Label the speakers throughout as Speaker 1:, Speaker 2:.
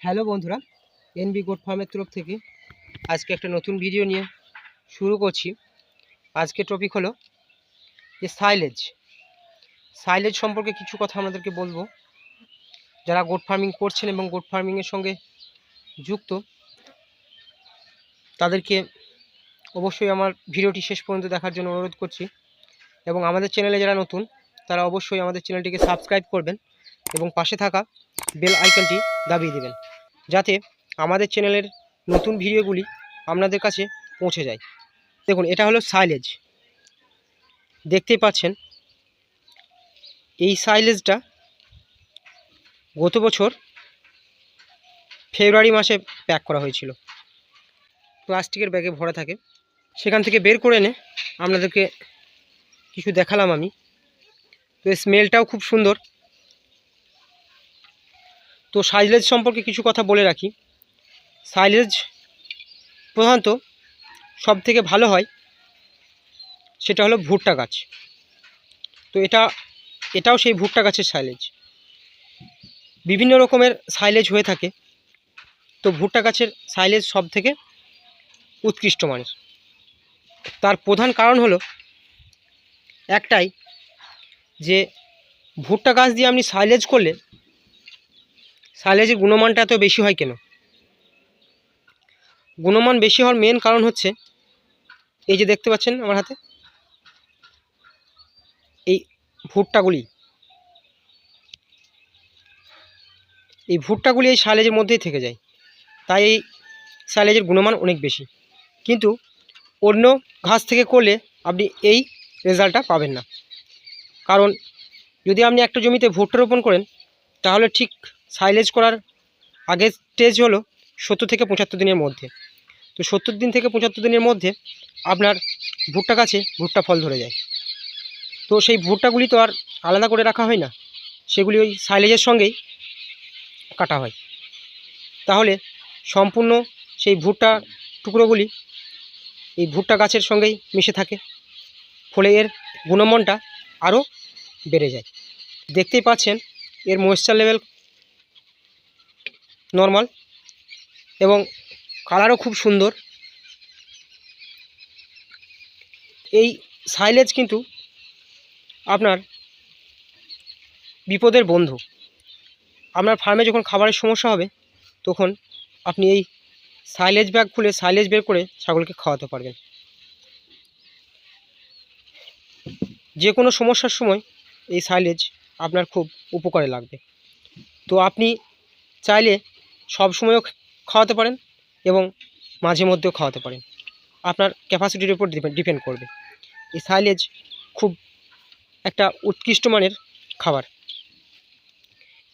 Speaker 1: Hello বন্ধুরা NB goat ফার্মের তরফ থেকে আজকে একটা নতুন ভিডিও নিয়ে শুরু করছি। আজকে টপিক হলো যে সাইলেজ সাইলেজ সম্পর্কে কিছু কথা আমাদেরকে বলব। যারা গোট ফার্মিং করছেন এবং গোট ফার্মিংয়ের সঙ্গে যুক্ত, তাদেরকে অবশ্যই আমার ভিডিওটি শেষ পর্যন্ত দেখার জন্য অনুরোধ করছি। এবং আমাদের চ্যানেলে যারা নতুন, তারা অবশ্যই আমাদের চ্যানেলটিকে সাবস্ক্রাইব করবেন এবং পাশে থাকা বেল আইকনটি দাবিয়ে দেবেন। যাতে আমাদের চ্যানেলের নতুন ভিডিওগুলি আপনাদের কাছে পৌঁছে যায়। দেখুন, এটা হলো সাইলেজ দেখতেই পাচ্ছেন, এই সাইলেজটা গত বছর ফেব্রুয়ারি মাসে প্যাক করা হয়েছিল। প্লাস্টিকের ব্যাগে ভরা থাকে। সেখান থেকে বের করে এনে আপনাদেরকে কিছু দেখালাম আমি। তো স্মেলটাও খুব সুন্দর। তো সাইলেজ সম্পর্কে কিছু কথা বলে রাখি। সাইলেজ প্রধানত সব থেকে ভালো হয় সেটা হলো ভুট্টা গাছ। তো এটা, এটাও সেই ভুট্টা গাছের সাইলেজ। বিভিন্ন রকমের সাইলেজ হয়ে থাকে। তো ভুট্টা গাছের সাইলেজ সব থেকে উৎকৃষ্ট মানের। তার প্রধান কারণ হলো একটাই যে ভুট্টা গাছ দিয়ে আপনি সাইলেজ করলে সাইলেজের গুণমানটা এত বেশি হয় কেন? গুণমান বেশি হওয়ার মেন কারণ হচ্ছে, এই যে দেখতে পাচ্ছেন আমার হাতে, এই ভুট্টাগুলি। এই ভুট্টাগুলি এই সাইলেজের মধ্যেই থেকে যায়। তাই এই সাইলেজের গুণমান অনেক বেশি। কিন্তু অন্য ঘাস থেকে করলে আপনি এই রেজাল্টটা পাবেন না। কারণ যদি আপনি একটা জমিতে ভুট্টা রোপণ করেন, তাহলে ঠিক সাইলেজ করার আগের স্টেজ হলো সত্তর থেকে পঁচাত্তর দিনের মধ্যে। তো সত্তর দিন থেকে পঁচাত্তর দিনের মধ্যে আপনার ভুট্টা গাছে ভুট্টা ফল ধরে যায়। তো সেই ভুট্টাগুলি তো আর আলাদা করে রাখা হয় না, সেগুলি ওই সাইলেজের সঙ্গেই কাটা হয়। তাহলে সম্পূর্ণ সেই ভুট্টা টুকরোগুলি এই ভুট্টা গাছের সঙ্গেই মিশে থাকে। ফলে এর গুণমানটা আরও বেড়ে যায়। দেখতেই পাচ্ছেন, এর ময়েশ্চার লেভেল নর্মাল এবং কালারও খুব সুন্দর। এই সাইলেজ কিন্তু আপনার বিপদের বন্ধু। আপনার ফার্মে যখন খাবারের সমস্যা হবে, তখন আপনি এই সাইলেজ ব্যাগ খুলে সাইলেজ বের করে ছাগলকে খাওয়াতে পারবেন। যে কোনো সমস্যার সময় এই সাইলেজ আপনার খুব উপকারে লাগবে। তো আপনি চাইলে সব সময়ও খাওয়াতে পারেন এবং মাঝে মধ্যেও খাওয়াতে পারেন। আপনার ক্যাপাসিটির উপর ডিপেন্ড করবে। এই সাইলেজ খুব একটা উৎকৃষ্ট মানের খাবার।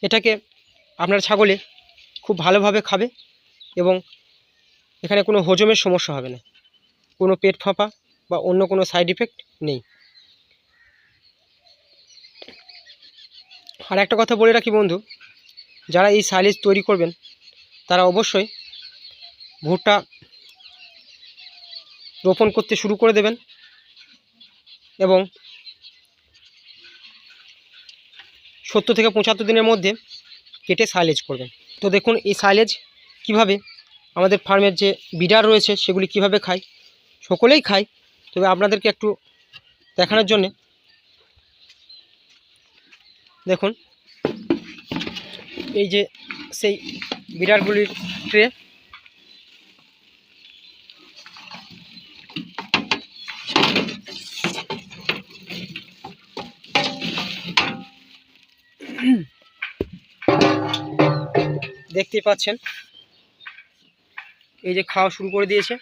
Speaker 1: এটাকে আপনার ছাগলে খুব ভালোভাবে খাবে এবং এখানে কোনো হজমের সমস্যা হবে না। কোনো পেট ফাঁপা বা অন্য কোনো সাইড ইফেক্ট নেই। আর একটা কথা বলে রাখি বন্ধু, যারা এই সাইলেজ তৈরি করবেন তারা অবশ্যই ভুট্টা রোপণ করতে শুরু করে দেবেন এবং সত্তর থেকে পঁচাত্তর দিনের মধ্যে কেটে সাইলেজ করবেন। তো দেখুন এই সাইলেজ কীভাবে আমাদের ফার্মের যে বিডার রয়েছে সেগুলি কীভাবে খায়, সকলেই খায়। তবে আপনাদেরকে একটু দেখানোর জন্যে দেখুন, এই যে সেই বিড়ারগুলির ট্রে। দেখতেই পাচ্ছেন। এই যে খাওয়া শুরু করে দিয়েছে।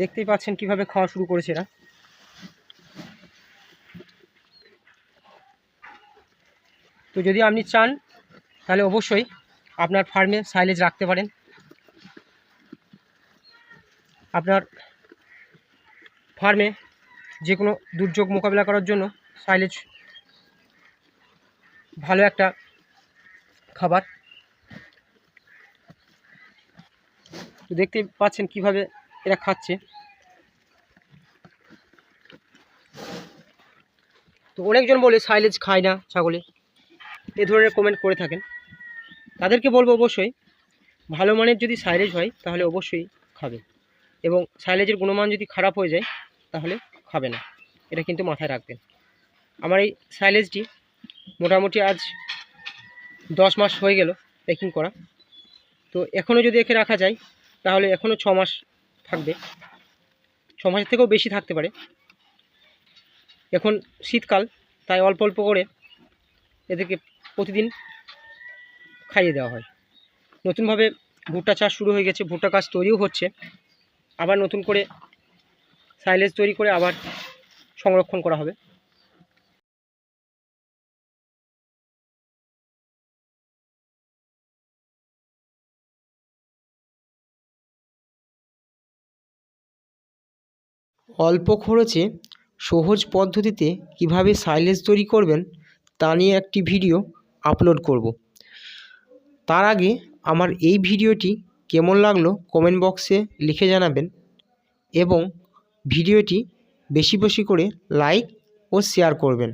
Speaker 1: দেখতেই পাচ্ছেন কীভাবে খাওয়া শুরু করেছে এরা। তো যদি আপনি চান, তাহলে অবশ্যই আপনার ফার্মে সাইলেজ রাখতে পারেন। আপনার ফার্মে যে কোনো দুর্যোগ মোকাবিলা করার জন্য সাইলেজ ভালো একটা খাবার। তো দেখতে পাচ্ছেন কীভাবে এরা খাচ্ছে। তো অনেকজন বলে সাইলেজ খায় না ছাগলে। এ ধরনের কমেন্ট করে থাকেন। তাদেরকে বলব অবশ্যই, ভালো মানের যদি সাইলেজ হয়, তাহলে অবশ্যই খাবে। এবং সাইলেজের গুণমান যদি খারাপ হয়ে যায়, তাহলে খাবে না। এটা কিন্তু মাথায় রাখবেন। আমার এই সাইলেজটি মোটামুটি আজ দশ মাস হয়ে গেল প্যাকিং করা। তো এখনও যদি একে রাখা যায়, তাহলে এখনও ছ মাস থাকবে। ছ মাসের থেকেও বেশি থাকতে পারে। এখন শীতকাল, তাই অল্প অল্প করে এদেরকে প্রতিদিন খাইয়ে দেওয়া হয়। নতুনভাবে ভুট্টা চাষ শুরু হয়ে গেছে, ভুট্টা গাছ তৈরিও হচ্ছে। আবার নতুন করে সাইলেজ তৈরি করে আবার সংরক্ষণ করা হবে। অল্প খরচে সহজ পদ্ধতিতে কীভাবে সাইলেজ তৈরি করবেন তা নিয়ে একটি ভিডিও আপলোড করব। তার আগে আমার এই ভিডিওটি কেমন লাগল কমেন্ট বক্সে লিখে জানাবেন এবং ভিডিওটি বেশি বেশি করে লাইক ও শেয়ার করবেন।